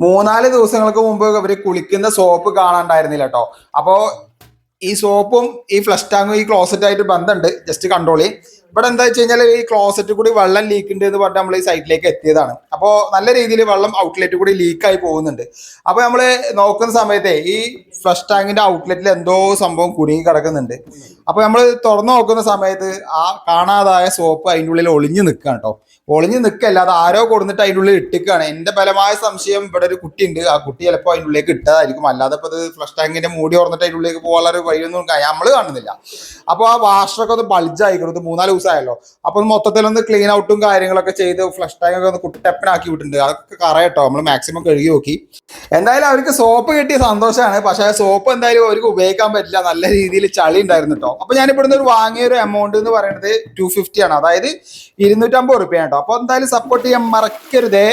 മൂന്നാൽ ദിവസങ്ങൾക്ക് മുമ്പ് ഇവർ കുളിക്കുന്ന സോപ്പ് കാണാണ്ടായിരുന്നില്ല കേട്ടോ അപ്പോ ഈ സോപ്പും ഈ ഫ്ലഷ് ടാങ്കും ഈ ക്ലോസറ്റ് ആയിട്ട് ബന്ധമുണ്ട് ജസ്റ്റ് കണ്ടോളി ഇവിടെ എന്താ വെച്ച് കഴിഞ്ഞാൽ ഈ ക്ലോസറ്റ് കൂടി വെള്ളം ലീക്ക് ഉണ്ട് എന്ന് പറഞ്ഞിട്ട് നമ്മൾ ഈ സൈറ്റിലേക്ക് എത്തിയതാണ്. അപ്പോൾ നല്ല രീതിയിൽ വെള്ളം ഔട്ട്ലെറ്റ് കൂടി ലീക്കായി പോകുന്നുണ്ട്. അപ്പോൾ നമ്മൾ നോക്കുന്ന സമയത്തെ ഈ ഫ്ലഷ് ടാങ്കിന്റെ ഔട്ട്ലെറ്റിൽ എന്തോ സംഭവം കുടുങ്ങി കിടക്കുന്നുണ്ട്. അപ്പോൾ നമ്മൾ തുറന്നു നോക്കുന്ന സമയത്ത് ആ കാണാതായ സോപ്പ് അതിന്റെ ഉള്ളിൽ ഒളിഞ്ഞു നിൽക്കുകയാണ് കേട്ടോ ഒളിഞ്ഞു നിൽക്കല്ല അത് ആരോ കൊടുത്തിട്ട് അതിന്റെ ഉള്ളിൽ ഇട്ടിക്കുകയാണ് എന്റെ ബലമായ സംശയം ഇവിടെ ഒരു കുട്ടി ഉണ്ട് ആ കുട്ടി ചിലപ്പോൾ അതിന്റെ ഉള്ളിലേക്ക് ഇട്ടതായിരിക്കും. അല്ലാതെ ഇപ്പോൾ അത് ഫ്ലഷ് ടാങ്കിന്റെ മൂടി തുറന്നിട്ട് അതിന്റെ ഉള്ളിലേക്ക് പോകാനുള്ള ഒരു വഴിയൊന്നും നമ്മൾ കാണുന്നില്ല. അപ്പോൾ ആ വാഷറൊക്കെ ഒന്ന് ബൾജായിക്കണം ഇത് മൂന്നാൽ അപ്പൊ മൊത്തത്തിൽ മൊത്തത്തിലൊന്ന് ക്ലീൻ ഔട്ടും കാര്യങ്ങളൊക്കെ ചെയ്ത് ഫ്ലഷ് ടാങ്ക് ഒക്കെ ഒന്ന് കുട്ടി ടെപ്പനാക്കി വിട്ടിട്ടുണ്ട്. അതൊക്കെ കറയട്ടോ നമ്മൾ മാക്സിമം കഴുകി നോക്കി. എന്തായാലും അവർക്ക് സോപ്പ് കിട്ടിയ സന്തോഷമാണ് പക്ഷേ സോപ്പ് എന്തായാലും അവർക്ക് ഉപയോഗിക്കാൻ പറ്റില്ല. നല്ല രീതിയിൽ ചളി ഉണ്ടായിരുന്നു കേട്ടോ അപ്പോൾ ഞാൻ ഇവിടുന്ന് ഒരു വാങ്ങിയ ഒരു എമൗണ്ട് എന്ന് പറയുന്നത് ടു ആണ്. അതായത് ഇരുന്നൂറ്റമ്പത് റുപ്യ കേട്ടോ അപ്പോൾ എന്തായാലും സപ്പോർട്ട് ചെയ്യാൻ മറക്കരുതേ.